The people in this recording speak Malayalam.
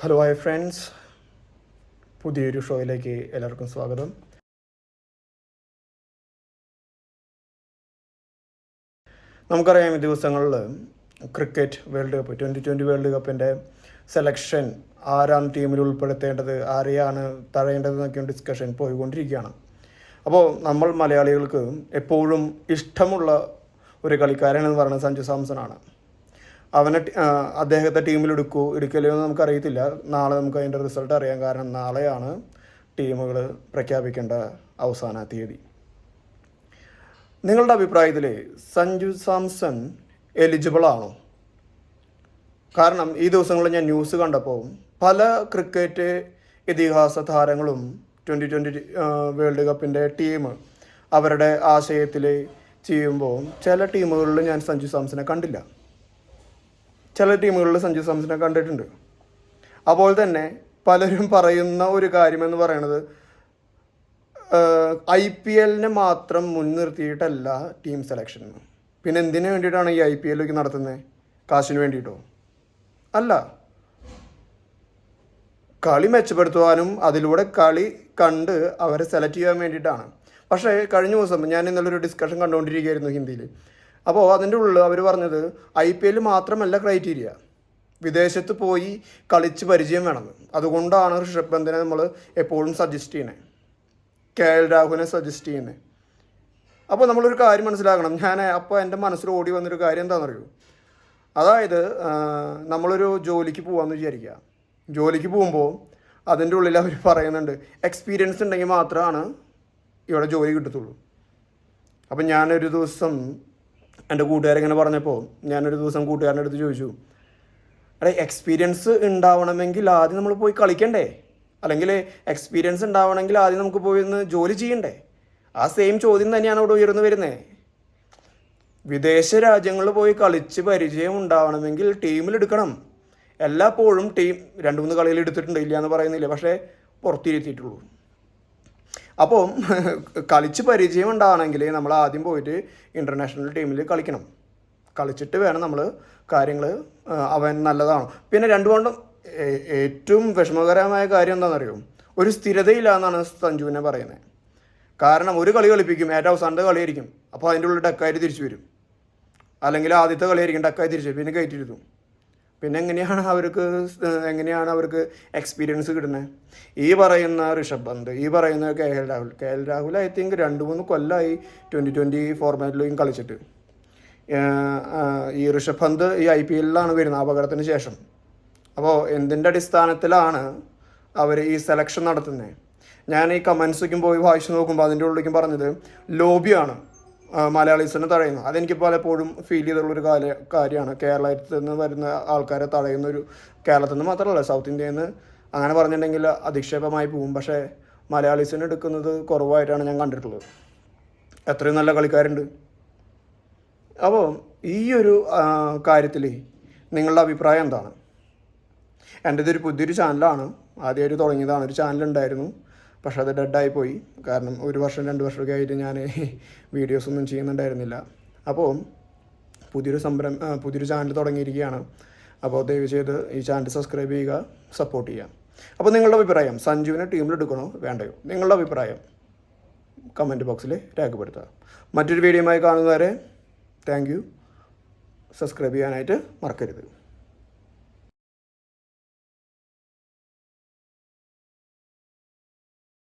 ഹലോ ഹായ് ഫ്രണ്ട്സ് പുതിയൊരു ഷോയിലേക്ക് എല്ലാവർക്കും സ്വാഗതം. നമുക്കറിയാം ഈ ദിവസങ്ങളിൽ cricket world cup twenty twenty world കപ്പിന്റെ സെലക്ഷൻ ആരാണ് ടീമിൽ ഉൾപ്പെടുത്തേണ്ടത് ആരെയാണ് തഴയേണ്ടതെന്നൊക്കെ ഡിസ്കഷൻ പോയിക്കൊണ്ടിരിക്കുകയാണ്. അപ്പോൾ നമ്മൾ മലയാളികൾക്ക് എപ്പോഴും ഇഷ്ടമുള്ള ഒരു കളിക്കാരൻ എന്ന് പറയുന്നത് സഞ്ജു സാംസൺ ആണ്. അവനെ അദ്ദേഹത്തെ ടീമിൽ എടുക്കൂ എടുക്കലോ എന്ന് നമുക്കറിയത്തില്ല. നാളെ നമുക്ക് അതിന്റെ റിസൾട്ട് അറിയാം. കാരണം നാളെയാണ് ടീമുകൾ പ്രഖ്യാപിക്കേണ്ട അവസാന തീയതി. നിങ്ങളുടെ അഭിപ്രായത്തിൽ സഞ്ജു സാംസൺ എലിജിബിൾ ആണോ? കാരണം ഈ ദിവസങ്ങളിൽ ഞാൻ ന്യൂസ് കണ്ടപ്പോൾ പല ക്രിക്കറ്റ് ഇതിഹാസ താരങ്ങളും ട്വന്റി ട്വന്റി വേൾഡ് കപ്പിന്റെ ടീം അവരുടെ ആശയത്തിൽ ചെയ്യുമ്പോൾ ചില ടീമുകളിൽ ഞാൻ സഞ്ജു സാംസനെ കണ്ടില്ല. ചില ടീമുകളിൽ സഞ്ജു സാംസനെ കണ്ടിട്ടുണ്ട്. അപ്പോൾ തന്നെ പലരും പറയുന്ന ഒരു കാര്യമെന്ന് പറയണത് ഐ പി എല്ലിനെ മാത്രം മുൻനിർത്തിയിട്ടല്ല ടീം സെലക്ഷൻ. പിന്നെ എന്തിനു വേണ്ടിയിട്ടാണ് ഈ ഐ പി എല്ലൊക്കെ നടത്തുന്നത് കാശിന് വേണ്ടിയിട്ടോ? അല്ല. കളി മെച്ചപ്പെടുത്തുവാനും അതിലൂടെ കളി കണ്ട് അവരെ സെലക്ട് ചെയ്യാൻ വേണ്ടിയിട്ടാണ്. പക്ഷേ കഴിഞ്ഞ ദിവസം ഞാൻ ഇന്നലെ ഒരു ഡിസ്കഷൻ കണ്ടുകൊണ്ടിരിക്കുകയായിരുന്നു ഹിന്ദിയിൽ. അപ്പോൾ അതിന്റെ ഉള്ളിൽ അവർ പറഞ്ഞത് ഐ പി എൽ മാത്രമല്ല ക്രൈറ്റീരിയ. വിദേശത്ത് പോയി കളിച്ച് പരിചയം വേണം. അതുകൊണ്ടാണ് ഋഷഭ് പന്തിനെ നമ്മൾ എപ്പോഴും സജസ്റ്റ് ചെയ്യുന്നത് കെ എൽ രാഹുലിനെ സജസ്റ്റ് ചെയ്യുന്നത് അപ്പോൾ നമ്മളൊരു കാര്യം മനസ്സിലാക്കണം. ഞാൻ അപ്പോൾ എന്റെ മനസ്സിൽ ഓടി വന്നൊരു കാര്യം എന്താണെന്നറിയോ അതായത് നമ്മളൊരു ജോലിക്ക് പോകാമെന്ന് വിചാരിക്കുക. ജോലിക്ക് പോകുമ്പോൾ അതിന്റെ ഉള്ളിൽ അവർ പറയുന്നുണ്ട് എക്സ്പീരിയൻസ് ഉണ്ടെങ്കിൽ മാത്രമാണ് ഇവിടെ ജോലി കിട്ടത്തുള്ളൂ. അപ്പം ഞാനൊരു ദിവസം എന്റെ കൂട്ടുകാരിങ്ങനെ പറഞ്ഞപ്പോൾ ഞാനൊരു ദിവസം കൂട്ടുകാരന്റെ അടുത്ത് ചോദിച്ചു അവിടെ എക്സ്പീരിയൻസ് ഉണ്ടാവണമെങ്കിൽ ആദ്യം നമ്മൾ പോയി കളിക്കണ്ടേ? അല്ലെങ്കിൽ എക്സ്പീരിയൻസ് ഉണ്ടാവണമെങ്കിൽ ആദ്യം നമുക്ക് പോയി ഒന്ന് ജോലി ചെയ്യണ്ടേ? ആ സെയിം ചോദ്യം തന്നെയാണ് അവിടെ ഉയർന്നു വരുന്നത് വിദേശ രാജ്യങ്ങളിൽ പോയി കളിച്ച് പരിചയം ഉണ്ടാവണമെങ്കിൽ ടീമിലെടുക്കണം എല്ലാപ്പോഴും ടീം രണ്ട് മൂന്ന് കളിയിൽ എടുത്തിട്ടുണ്ട് ഇല്ല എന്ന് പറയുന്നില്ല. പക്ഷേ പുറത്തിരുത്തിയിട്ടുള്ളൂ. അപ്പോൾ കളിച്ച് പരിചയം ഉണ്ടാവണമെങ്കിൽ നമ്മൾ ആദ്യം പോയിട്ട് ഇന്റർനാഷണൽ ടീമിൽ കളിക്കണം. കളിച്ചിട്ട് വേണം നമ്മൾ കാര്യങ്ങൾ അവൻ നല്ലതാണ് പിന്നെ രണ്ടു കൊണ്ടും ഏറ്റവും വിഷമകരമായ കാര്യം എന്താണെന്നറിയോ? ഒരു സ്ഥിരതയില്ല എന്നാണ് സഞ്ജുവിനെ പറയുന്നത്. കാരണം ഒരു കളി കളിപ്പിക്കും ഏറ്റവും അവസാനത്തെ കളിയായിരിക്കും അപ്പോൾ അതിന്റെ ഉള്ളിൽ ഡക്കായിട്ട് തിരിച്ചു വരും. അല്ലെങ്കിൽ ആദ്യത്തെ കളിയായിരിക്കും ഡക്കായി തിരിച്ചു. പിന്നെ കയറ്റിരുത്തും. പിന്നെ എങ്ങനെയാണ് അവർക്ക് എങ്ങനെയാണ് അവർക്ക് എക്സ്പീരിയൻസ് കിട്ടുന്നത് ഈ പറയുന്ന ഋഷഭ് പന്ത് ഈ പറയുന്ന K L Rahul. K L Rahul I think രണ്ട് മൂന്ന് കൊല്ലമായി ട്വന്റി ട്വന്റി ഫോർമാറ്റിലും കളിച്ചിട്ട്. ഈ ഋഷഭ് പന്ത് ഈ ഐ പി എല്ലിലാണ് വരുന്നത് അപകടത്തിന് ശേഷം. അപ്പോൾ എന്തിന്റെ അടിസ്ഥാനത്തിലാണ് അവർ ഈ സെലക്ഷൻ നടത്തുന്നത് ഞാൻ ഈ കമൻസിലേക്കും പോയി വായിച്ചു നോക്കുമ്പോൾ അതിന്റെ ഉള്ളിലേക്കും പറഞ്ഞത് ലോബിയാണ്. മലയാളീസിനെ തഴയുന്നു അതെനിക്ക് പലപ്പോഴും ഫീൽ ചെയ്തിട്ടുള്ളൊരു കാല കാര്യമാണ്. കേരളത്തിൽ നിന്ന് വരുന്ന ആൾക്കാരെ തഴയുന്ന ഒരു കേരളത്തിൽ നിന്ന് മാത്രമല്ല സൗത്ത് ഇന്ത്യയിൽ നിന്ന് അങ്ങനെ പറഞ്ഞിട്ടുണ്ടെങ്കിൽ അധിക്ഷേപമായി പോകും പക്ഷേ മലയാളീസിനെ എടുക്കുന്നത് കുറവായിട്ടാണ് ഞാൻ കണ്ടിട്ടുള്ളത്. എത്രയും നല്ല കളിക്കാരുണ്ട്. അപ്പോൾ ഈ ഒരു കാര്യത്തിൽ നിങ്ങളുടെ അഭിപ്രായം എന്താണ്? എന്റെ ഇതൊരു പുതിയൊരു ചാനലാണ് ആദ്യമായിട്ട് തുടങ്ങിയതാണ്. ഒരു ചാനലുണ്ടായിരുന്നു പക്ഷെ അത് ഡെഡായി പോയി കാരണം ഒരു വർഷം രണ്ട് വർഷമൊക്കെ ആയിട്ട് ഞാൻ വീഡിയോസ് ഒന്നും ചെയ്യുന്നുണ്ടായിരുന്നില്ല. അപ്പോൾ പുതിയൊരു സംരംഭം പുതിയൊരു ചാനൽ തുടങ്ങിയിരിക്കുകയാണ്. അപ്പോൾ ദയവ് ചെയ്ത് ഈ ചാനൽ സബ്സ്ക്രൈബ് ചെയ്യുക സപ്പോർട്ട് ചെയ്യുക. അപ്പോൾ നിങ്ങളുടെ അഭിപ്രായം സഞ്ജുവിനെ ടീമിലെടുക്കണോ വേണ്ടയോ? നിങ്ങളുടെ അഭിപ്രായം കമന്റ് ബോക്സിൽ രേഖപ്പെടുത്തുക. മറ്റൊരു വീഡിയോയുമായി കാണുന്നവരെ താങ്ക് യു സബ്സ്ക്രൈബ് ചെയ്യാനായിട്ട് മറക്കരുത്.